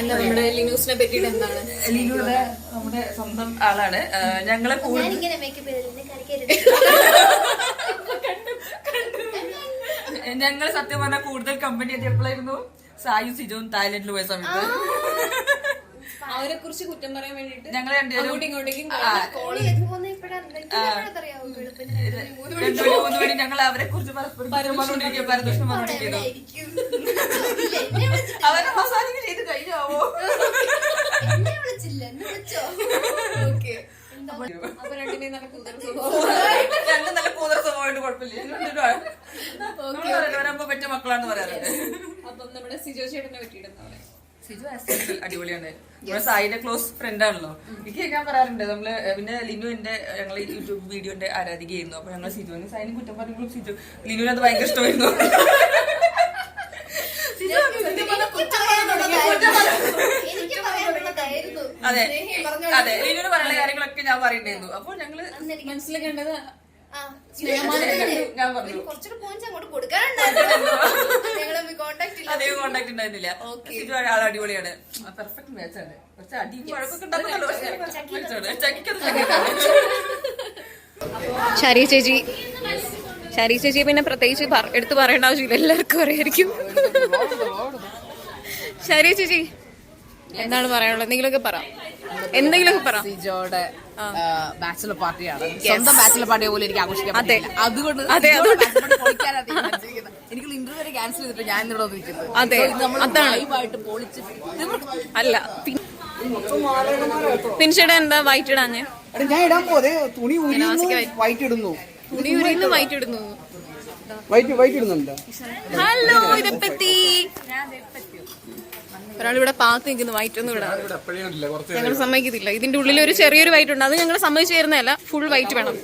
എന്താ നമ്മുടെ ലിനൂസിനെ പറ്റിയിട്ട് എന്താണ്? ലിനുയുടെ നമ്മുടെ സ്വന്തം ആളാണ്. ഞങ്ങളെ ഞങ്ങൾ സത്യം പറഞ്ഞാൽ കൂടുതൽ കമ്പനി ആയിട്ട് എപ്പോഴായിരുന്നു സായു സിജുവും തായ്ലൻഡിൽ പോയ സമയത്ത്. അവരെ കുറിച്ച് കുറ്റം പറയാൻ വേണ്ടിട്ട് ഞങ്ങൾ രണ്ടുപേരും രണ്ടു മണി മൂന്ന് മണി ഞങ്ങൾ അവരെ കുറിച്ച് പരസ്പരം പറഞ്ഞുകൊണ്ടിരിക്കുക പരദൂഷണം വിളിച്ചില്ല. അവരെ മസാജിങ് ചെയ്ത് കഴിഞ്ഞാവോ രണ്ടും നല്ല കൂതറ സ്വഭാവമായിട്ട് കുഴപ്പമില്ല. മക്കളാന്ന് പറയാറുണ്ട് അപ്പം നമ്മുടെ സിജോ ചേട്ടനെ പറ്റിയിട്ട് ആസ് അടിപൊളിയാണ്. നമ്മുടെ സായിന്റെ ക്ലോസ് ഫ്രണ്ട് ആണല്ലോ. എനിക്ക് ഞാൻ പറയാറുണ്ട്. നമ്മൾ പിന്നെ ലിനു എന്റെ ഞങ്ങൾ യൂട്യൂബ് വീഡിയോന്റെ ആരാധികയായിരുന്നു അപ്പൊ ഞങ്ങൾ സിജുവിന് സായിന് കുറ്റം പറയുമ്പോഴും സിജു ലിനുവിന് അത് ഭയങ്കര ഇഷ്ടമായിരുന്നു. അതെ. സ്നേഹം പറഞ്ഞ അതെ. ലിനുവിന് പറയുന്ന കാര്യങ്ങളൊക്കെ ഞാൻ പറയണ്ടായിരുന്നു അപ്പൊ ഞങ്ങൾ അന്ന് പോയിന്റ് അങ്ങോട്ട് കൊടുക്കാനുണ്ടായിരുന്നു. കോണ്ടാക്ട് ഇല്ല. അധികം കോണ്ടാക്ട് ഉണ്ടായിരുന്നില്ല. ആൾ അടിപൊളിയാണ്. പെർഫെക്റ്റ് മാച്ച് ആണ്. കുറച്ച് ചക്കിക്കാണ് ശാരി ചേച്ചി. ശരി ചേച്ചി പിന്നെ പ്രത്യേകിച്ച് എടുത്തു എടുത്ത് പറയേണ്ട ആവശ്യമില്ല. എല്ലാവർക്കും അറിയായിരിക്കും. ശരി ചേച്ചി. എന്താണ് പറയാനുള്ളത്? എന്തെങ്കിലുമൊക്കെ പറ. എന്തെങ്കിലുമൊക്കെ പറ. സിജോയുടെ ബാച്ചിലർ പാർട്ടിയാണ് സ്വന്തം ബാച്ചിലർ പാർട്ടിയെ പോലെ എനിക്ക് ആഘോഷിക്കാൻ അതെ. അതുകൊണ്ട് അതെ, അതുകൊണ്ട്. എനിക്ക് ഇന്റർവ്യൂ വരെ ക്യാൻസൽ ചെയ്തിട്ട് ഞാൻ ഇവിടെ വന്നിരിക്കുന്നത്. അതെ, പൊളിച്ച് അല്ല പിൻഷയുടെ എന്താ വൈറ്റ് ഇടാഞ്ഞ്? എടാ, ഞാൻ ഇടാൻ പോതെ തുണി ഊരി വൈറ്റ് ഇടുന്നു. തുണി ഉരിന്ന് വൈറ്റ് ഇടുന്നു. വൈറ്റ് വൈറ്റ് ഇടുന്നുണ്ട്. ഹലോ ഇതെപ്പത്തി ഒരാളിവിടെ പാത്ത് നിൽക്കുന്നു വൈറ്റ് ഒന്നും ഇടാതെ ഞങ്ങൾ സമ്മതിക്കത്തില്ല. ഇതിന്റെ ഉള്ളിൽ ഒരു ചെറിയൊരു വൈറ്റ് ഉണ്ട്. അത് ഞങ്ങൾ സമ്മതിച്ചു തരുന്നതല്ല ഫുൾ വൈറ്റ് വേണം?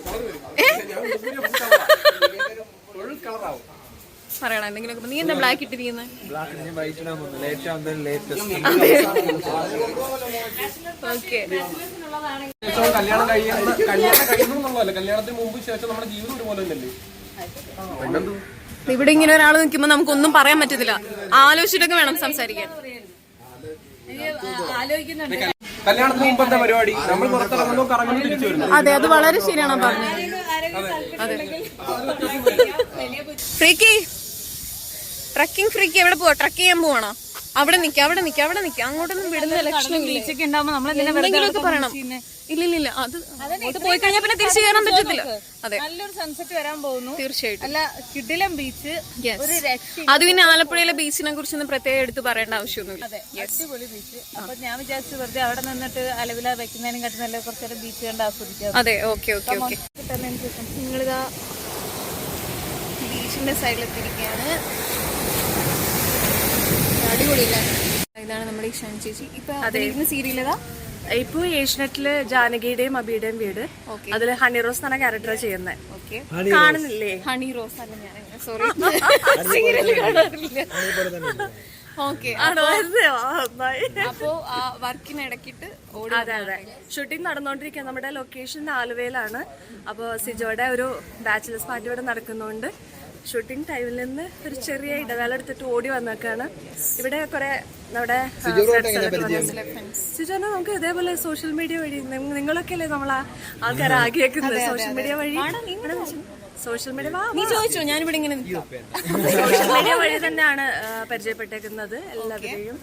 പറയണം എന്തെങ്കിലും നീ എന്താ ബ്ലാക്ക് ഇട്ടിരിക്കുന്നത് ഓക്കെ കല്യാണം കഴിയുന്ന കല്യാണം കഴിയുന്നുള്ളതല്ല കല്യാണത്തിന് മുമ്പ് ശേഷം നമ്മുടെ ജീവിതം ഒരുപോലെ തന്നെയല്ലേ? ഇവിടെ ഇങ്ങനെ ഒരാൾ നിൽക്കുമ്പോ നമുക്കൊന്നും പറയാൻ പറ്റത്തില്ല. ആലോചിച്ചിട്ടൊക്കെ വേണം സംസാരിക്കാൻ. കല്യാണത്തിന് മുമ്പ് എന്താ പരിപാടി? നമ്മൾ പുറത്തിറങ്ങുന്നു കറങ്ങുന്നു തിരിച്ചു വരുന്നു. അതെ അത് വളരെ ശരിയാണ് പറഞ്ഞത്. ഫ്രീക്കി ട്രക്കിംഗ് ഫ്രീക്ക് എവിടെ പോവാ? ട്രക്ക് ചെയ്യാൻ പോവാണോ? അവിടെ നിക്ക അവിടെ നിക്ക അവിടെ നിക്ക. അങ്ങോട്ടൊന്നും വിടുന്ന ലക്ഷണമില്ല? എന്തെങ്കിലുമൊക്കെ പറയണം. ഇല്ല ഇല്ല ഇല്ല അത് അങ്ങോട്ട് പോയി കഴിഞ്ഞാൽ പിന്നെ തിരിച്ചു കയറാൻ പറ്റത്തില്ല. അതെ. നല്ലൊരു സൺസെറ്റ് വരാൻ പോകുന്നു. തീർച്ചയായിട്ടും. അല്ല കിഡിലം ബീച്ച് ഒരു രക്ഷ അത് പിന്നെ ആലപ്പുഴയിലെ ബീച്ചിനെ കുറിച്ചൊന്നും പ്രത്യേകം എടുത്ത് പറയേണ്ട ആവശ്യമൊന്നുമില്ല. അടിപൊളി ബീച്ച് അപ്പൊ ഞാൻ വിചാരിച്ചു വെറുതെ അവിടെ നിന്നിട്ട് അലവില വെക്കുന്നതിനും കാട്ടി നല്ല കുറച്ചേരം ബീച്ച് കണ്ട് ആസ്വദിക്കാം. അതെ ഓക്കെ ഓക്കെ ഓക്കെ. നിങ്ങളിതാ ബീച്ചിന്റെ സൈഡിലെത്തിയിരിക്കുകയാണ് അടിപൊളിയില്ല? ഇതാണ് നമ്മുടെ ഇഷാൻ ചേച്ചി. ഇപ്പൊ അതിലിരിക്കുന്ന ഇപ്പൊ ഏഷ്യനെറ്റിൽ ജാനകിയുടെയും അബിയുടെയും വീട്. അതിൽ അതിൽ ഹണി റോസ് എന്നാണ് ക്യാരക്ടർ ചെയ്യുന്നത് ഓക്കെ. കാണുന്നില്ലേ? ഹണി റോസ് അല്ല ഞാൻ. സോറി. അപ്പോ വർക്കിന് ഇടക്കിട്ട് അതെ അതെ. ഷൂട്ടിംഗ് നടന്നുകൊണ്ടിരിക്കുക നമ്മുടെ ലൊക്കേഷൻ ആലുവയിലാണ് അപ്പോൾ സിജോയുടെ ഒരു ബാച്ചിലേഴ്സ് പാർട്ടി ഇവിടെ നടക്കുന്നതുകൊണ്ട് ഷൂട്ടിംഗ് ടൈമിൽ നിന്ന് ഒരു ചെറിയ ഇടവേള എടുത്തിട്ട് ഓടി വന്നേക്കാണ്. ഇവിടെ കുറെ നമ്മുടെ സിജോനെ നമുക്ക് ഇതേപോലെ സോഷ്യൽ മീഡിയ വഴി നിങ്ങ- നിങ്ങളൊക്കെ അല്ലേ നമ്മളെ ആൾക്കാരെ ആഗ്രഹിക്കുന്നത്? സോഷ്യൽ മീഡിയ വഴി? സോഷ്യൽ മീഡിയ നീ ചോദിച്ചോ ഞാനിവിടെ ഇങ്ങനെ സോഷ്യൽ മീഡിയ വഴി തന്നെയാണ് പരിചയപ്പെട്ടേക്കുന്നത് എല്ലാവരെയും.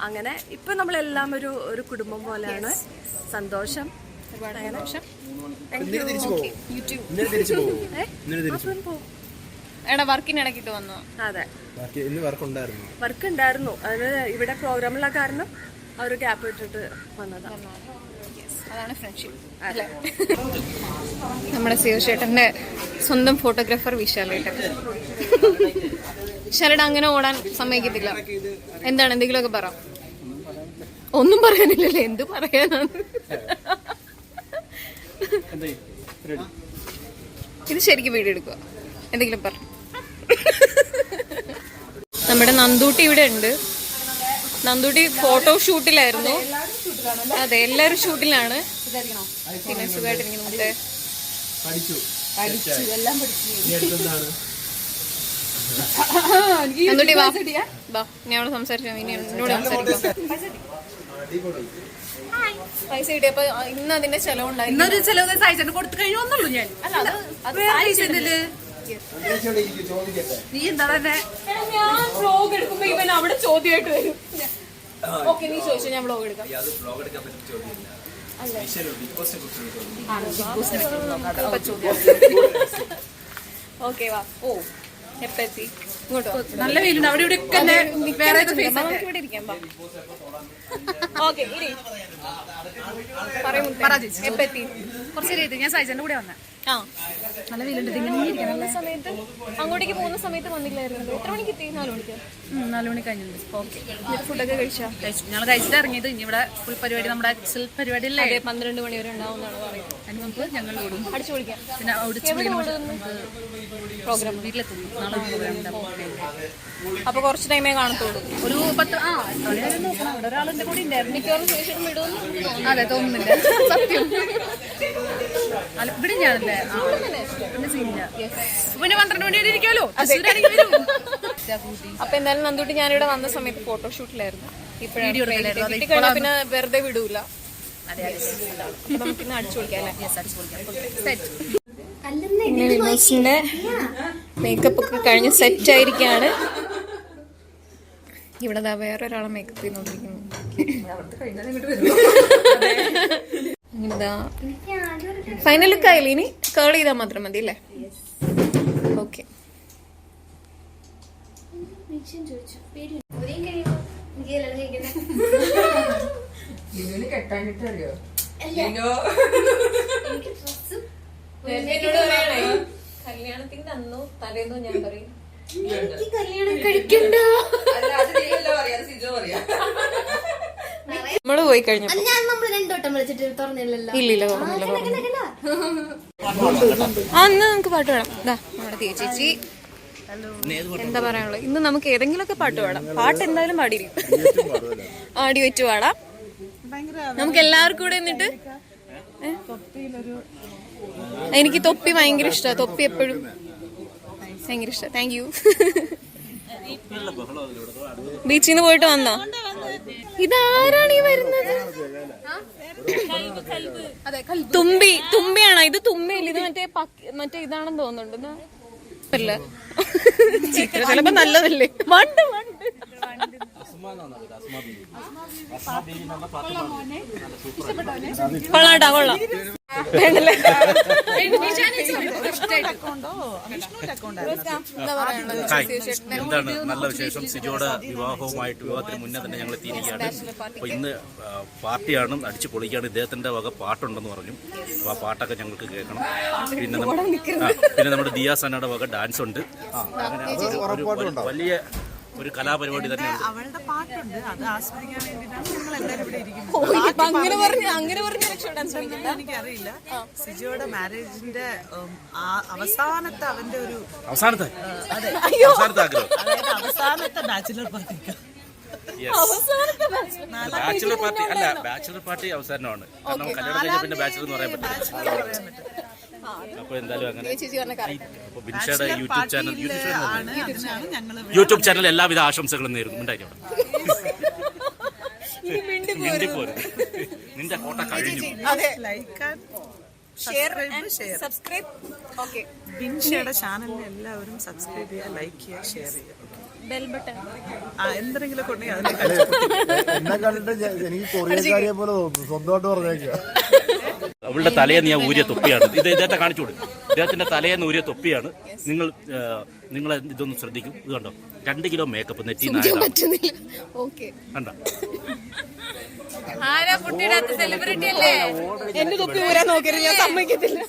അങ്ങനെ ഇപ്പൊ നമ്മളെല്ലാം ഒരു ഒരു കുടുംബം പോലെയാണ്. സന്തോഷം. ഒരുപാട് സന്തോഷം. യൂട്യൂബ് എടാ വർക്കിന് ഇടക്കിട്ട് വന്നു. അതെ. ബാക്കി ഇന്ന് വർക്ക് ഉണ്ടായിരുന്നു വർക്ക് ഉണ്ടായിരുന്നു അതിന് ഇവിടെ പ്രോഗ്രാമുള്ള കാരണം അവർ ഗ്യാപ്പ് ഇട്ടിട്ട് വന്നതാണ് അതാണ് ഫ്രണ്ട്ഷിപ്പ് അല്ലേ? നമ്മുടെ ശിവശേട്ടന്റെ സ്വന്തം ഫോട്ടോഗ്രാഫർ വിശാലേട്ടൻ വിശാലേട്ടൻ അങ്ങനെ ഓടാൻ സമ്മതിക്കത്തില്ല. എന്താണ്? എന്തെങ്കിലുമൊക്കെ പറ. ഒന്നും പറയാനില്ലല്ലേ? എന്ത് പറയാനാണ്? ഇത് ശരിക്കും വീഡിയോ എടുക്കുക. എന്തെങ്കിലും പറ. നമ്മുടെ നന്ദൂട്ടി ഇവിടെ ഉണ്ട്. നന്ദൂട്ടി ഫോട്ടോ ഷൂട്ടിലായിരുന്നു അതെ എല്ലാരും ഷൂട്ടിലാണ് പിന്നെ സുഖമായിട്ടിരിക്കുന്നു മുത്തേ നന്ദുട്ടി വാ. വാ ഞാൻ അവിടെ സംസാരിച്ചു ഇനി എന്നോട് സംസാരിക്കാം. പൈസ കിട്ടിയപ്പോ ഇന്ന് അതിന്റെ ചെലവുണ്ടായി. ഇന്നൊരു ചിലവ് കൊടുത്തു കഴിഞ്ഞു ഞാൻ. അല്ല അത് അത് നീ എന്താ തന്നെ? ഞാൻ വ്ലോഗ് എടുക്കുമ്പോ ഇവൻ അവിടെ ചോദ്യമായിട്ട് വരും. ഓക്കെ നീ ചോദിച്ചു ഞാൻ വ്ലോഗ് എടുക്കാം. ഓക്കെ വാ. ഓ എപ്പ എത്തി? ഇങ്ങോട്ടോ? നല്ല വെയിലുണ്ട്. അവിടെ ഇവിടെ ഒക്കെ തന്നെ വേറെ ഇവിടെ ഇരിക്കാം ഓക്കെ പറയും കുറച്ച് നേരം ഞാൻ സൈജന്റെ കൂടെ വന്നേ. നല്ല വെയിലുണ്ട്. ഇതിങ്ങനെ ഇരിക്കണം സമയത്ത് അങ്ങോട്ടേക്ക് പോകുന്ന സമയത്ത് വന്നില്ലായിരുന്നു എത്ര മണിക്ക് എത്തി? നാല് മണിക്ക്? നാല് മണി കഴിഞ്ഞിട്ടുണ്ട് ഓക്കെ. എന്നിട്ട് ഫുഡൊക്കെ കഴിച്ചാ? ഞങ്ങൾ കഴിച്ചിട്ട് ഇറങ്ങിയത്. ഇനി ഇവിടെ ഫുൾ പരിപാടി നമ്മുടെ എക്സൽ പരിപാടി അല്ലേ പന്ത്രണ്ട് മണി വരെ ഉണ്ടാവും എന്നാണ് പറയുന്നത്. അതിന് മുമ്പ് ഞങ്ങൾ ഓടും. അടിച്ചു പിന്നെ ഓടിച്ച് പ്രോഗ്രാം. വീട്ടിലെത്തും. നാളെ പ്രോഗ്രാം ഉണ്ടാവും അപ്പൊ കുറച്ച് ടൈമേ കാണത്തുള്ളൂ. ഒരു പത്ത് ആ ഒരാളെ കൂടി ഉണ്ടായിരുന്നു. മിക്കവാറും ശേഷം വിടുമെന്ന് അതെ തോന്നുന്നില്ല. സത്യം. ഇവിടെ ഞാനല്ലേ? പിന്നെ പന്ത്രണ്ട് മണി വരെ ഇരിക്കാലോ. അപ്പൊ എന്തായാലും നന്ദൂട്ടി ഞാനിവിടെ വന്ന സമയത്ത് ഫോട്ടോഷൂട്ടിലായിരുന്നു ഇപ്പോഴാണ് പിന്നെ വെറുതെ വിടൂല. മേക്കപ്പ് ഒക്കെ കഴിഞ്ഞ് സെറ്റ് ആയിരിക്കാണ്. ഇവിടെ വേറെ വേറൊരാളെ മേക്കപ്പ് ചെയ്തോണ്ടിരിക്കുന്നു. ഫൈനൽ ലുക്ക് ആയില്ലേ? ഇനി കേൾ ചെയ്താൽ മാത്രം മതി അല്ലേ? ഓക്കെ ചോദിച്ചു പേര് ഉദയം കഴിയുമ്പോ എനിക്ക് കല്യാണം കഴിക്കണ്ടേ ലിനുവിന് കെട്ടാനിട്ട് അറിയോ അല്ല. ലിനു എനിക്ക് ഡ്രസ്സും കല്യാണത്തിന്റെ അന്നോ തലേന്നോ ഞാൻ പറയും. എനിക്ക് കല്യാണം കഴിക്കണ്ട. അല്ല അത് നീയല്ലോ പറയാ? അത് പറയാ. നമ്മൾ പോയി കഴിഞ്ഞപ്പോ. രണ്ടോട്ടം വിളിച്ചിട്ട് തുറന്നില്ലല്ലോ. ഇല്ലില്ല തുറന്നില്ല ഇന്ന് നമുക്ക് പാട്ട് വേണം ദാ നമ്മുടെ തീയ ചേച്ചി. എന്താ പറയാനുള്ളത്? ഇന്ന് നമുക്ക് ഏതെങ്കിലുമൊക്കെ പാട്ട് പാടാം. പാട്ട് എന്തായാലും പാടിയിരിക്കും. ആടി വെച്ച് പാടാം. നമുക്ക് എല്ലാവർക്കും കൂടെ എന്നിട്ട്? എനിക്ക് തൊപ്പി ഭയങ്കര ഇഷ്ടമാണ് തൊപ്പി എപ്പോഴും ഭയങ്കര ഇഷ്ടം. താങ്ക് യു ബീച്ചിൽ നിന്ന് പോയിട്ട് വന്നോ? ഇതാരാണ് ഈ വരുന്നത്? തുമ്പി തുമ്പിയാണോ? ഇത് തുമ്പിയല്ല? ഇത് മറ്റേ മറ്റേ ഇതാണെന്ന് തോന്നുന്നുണ്ട്. ചിത്രം ചിലപ്പോ നല്ലതല്ലേ? മണ്ട് മണ്ട് എന്താണ് നല്ല വിശേഷം സിജോയുടെ വിവാഹവുമായിട്ട് വിവാഹത്തിന് മുന്നേ തന്നെ ഞങ്ങൾ എത്തിയിരിക്കുകയാണ് അപ്പോൾ ഇന്ന് പാർട്ടിയാണ് അടിച്ചു പൊളിക്കുകയാണ് ഇദ്ദേഹത്തിന്റെ വക പാട്ടുണ്ടെന്ന് പറഞ്ഞു ആ പാട്ടൊക്കെ ഞങ്ങൾക്ക് കേൾക്കണം പിന്നെ പിന്നെ നമ്മുടെ ദിയാ സനയുടെ വക ഡാൻസ് ഉണ്ട് വലിയ ഒരു കലാപരിപാടി തന്നെയാണ് അവളുടെ പാട്ടുണ്ട്? അത് ആസ്വദിക്കാൻ വേണ്ടിയിട്ടാണ് ഞങ്ങൾ എല്ലാവരും ഇവിടെ ഇരിക്കുന്നത്. അങ്ങനെ പറഞ്ഞ് അങ്ങനെ പറഞ്ഞ് രക്ഷപ്പെടാൻ ശ്രമിക്കണ്ട എനിക്കറിയില്ല. സിജോയുടെ മാരേജിന്റെ അവസാനത്തെ അവന്റെ ഒരു അവസാനത്തെ? അതെ. അവസാനത്തെ ആഗ്രഹം. അതായത് അവസാനത്തെ ബാച്ചിലർ പാർട്ടിക്ക് ബാച്ചിലർ പാർട്ടി അല്ല ബാച്ചിലർ പാർട്ടി അവസാനമാണ് കാരണം കല്യാണം കഴിഞ്ഞ പിന്നെ ബാച്ചിലർ എന്ന് പറയാൻ പറ്റില്ല. എന്തായാലും അങ്ങനെ ബിൻഷയുടെ യൂട്യൂബ് ചാനൽ യൂട്യൂബ് ചാനൽ എല്ലാവിധ ആശംസകളും നേരുന്നു. ഉണ്ടായിരുന്നു മിണ്ടി പോരും നിന്റെ കോട്ട കഴിഞ്ഞു. അതെ. Like and share subscribe subscribe okay ബിൻഷയുടെ ചാനലിനെ എല്ലാവരും സബ്സ്ക്രൈബ് ചെയ്യുക ലൈക്ക് ചെയ്യുക ഷെയർ ചെയ്യുക. ബെൽ ബട്ടൺ ആ എന്തെങ്കിലും കൊണ്ടെങ്കിൽ അതിനെ കണ്ടിട്ട് എനിക്ക് കാര്യം പോലെ തോന്നുന്നു സ്വന്തമായിട്ട് പറഞ്ഞേക്കുക. അവളുടെ തലേന്ന് ഞാൻ ഊരിയ തൊപ്പിയാണ്. ഇത് ഇദ്ദേഹത്തെ കാണിച്ചു കൊടുക്കും. ഇദ്ദേഹത്തിന്റെ തലേന്ന് ഊരിയ തൊപ്പിയാണ്. നിങ്ങൾ നിങ്ങൾ ഇതൊന്ന് ശ്രദ്ധിക്കും. ഇത് കണ്ടോ? രണ്ട് കിലോ മേക്കപ്പ് നെറ്റി കണ്ട? ആരാ സെലിബ്രിറ്റി അല്ലേ? എന്റെ തൊപ്പി ഊരാൻ നോക്കരുത്. ഞാൻ സമ്മതിക്കത്തില്ല.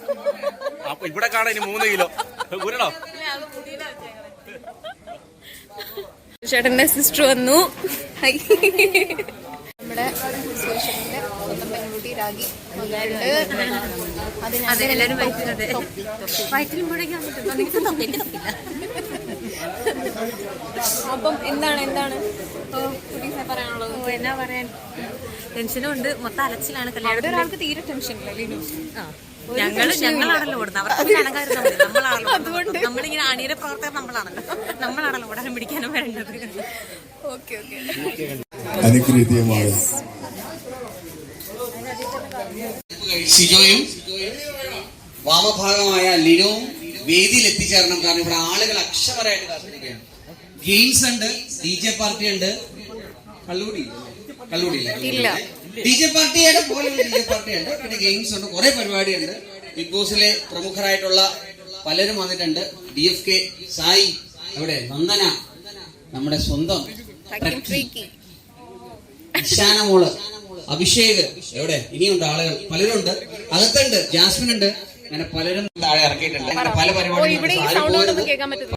അപ്പൊ ഇവിടെ കാണാൻ ഇനി മൂന്ന് കിലോ. ഊരണോ? ചേട്ടന്റെ സിസ്റ്റർ വന്നു. ഹൈ നമ്മുടെ സ്വന്തം പെൺകുട്ടി രാഗി. അത് എല്ലാവരും അപ്പം എന്താണ് എന്താണ്? കുട്ടീസെ പറയാനുള്ളത്? എന്നാ പറയാൻ? ടെൻഷനും ഉണ്ട്. മൊത്തം അലച്ചിലാണ് കല്യാണം ഒരാൾക്ക് തീരെ ടെൻഷൻ ഇല്ല ഞങ്ങൾ ഞങ്ങളാണല്ലോ ഓടുന്നത്. അവർക്ക് നമ്മളാണല്ലോ ഓടുന്നത്. നമ്മളിങ്ങനെ അണിയുടെ പ്രവർത്തകർ നമ്മളാണ് നമ്മളാണല്ലോ ഓടാനും പിടിക്കാനും വരേണ്ടത്. Okay okay. അനുഗ്രഹീയമാണ് സിജോയും വാമഭാഗമായ ലിനോവും വേദിയിൽ എത്തിച്ചേരണം കാരണം ഇവിടെ ആളുകൾ അക്ഷമരായിട്ട് കാത്തിരിക്കുകയാണ്. ഗെയിംസ് ഉണ്ട് ഡി ജെ പാർട്ടി ഉണ്ട്. കള്ളൂടി കള്ളൂടി ഡി ജെ പാർട്ടിയുടെ പോലെ ഡി ജെ പാർട്ടി ഉണ്ട്. പിന്നെ ഗെയിംസ് ഉണ്ട് കുറെ പരിപാടിയുണ്ട്. ബിഗ് ബോസിലെ പ്രമുഖരായിട്ടുള്ള പലരും വന്നിട്ടുണ്ട്. ഡി എഫ് കെ സായി അവിടെ നന്ദന നമ്മുടെ സ്വന്തം ഇഷാന മോൾ. അഭിഷേക് എവിടെ? ഇനിയുണ്ട് ആളുകൾ. പലരുണ്ട്. അകത്തുണ്ട്. ജാസ്മിൻ ഉണ്ട് അങ്ങനെ പലരും താഴെ ഇറക്കിയിട്ടുണ്ട്. അങ്ങനെ പല പരിപാടികളും